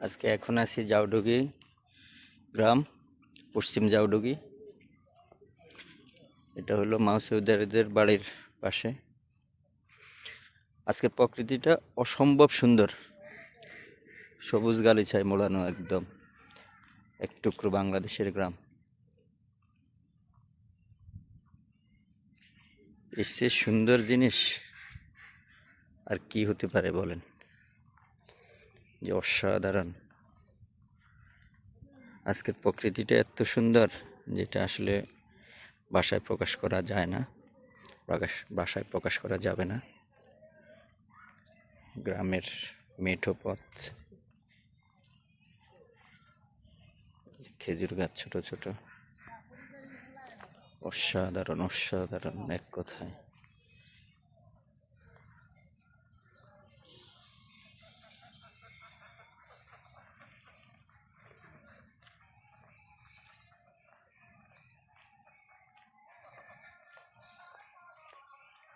আজকে এখন আছি জাউডুগি গ্রাম, পশ্চিম জাউডুগি। এটা হলো মাউসুদারদের বাড়ির পাশে। আজকে প্রকৃতিটা অসম্ভব সুন্দর। সবুজ গালিচায় মোড়ানো একদম, এক টুকরো বাংলাদেশের গ্রাম। এসে সুন্দর জিনিস আর কি হতে পারে বলেন? যে অসাধারণ। আজকের প্রকৃতিটা এত সুন্দর যেটা আসলে ভাষায় প্রকাশ করা যায় না, প্রকাশ ভাষায় প্রকাশ করা যাবে না। গ্রামের মেঠো পথ। খেজুর গাছ ছোট ছোট। অসাধারণ অসাধারণ এক কথায়।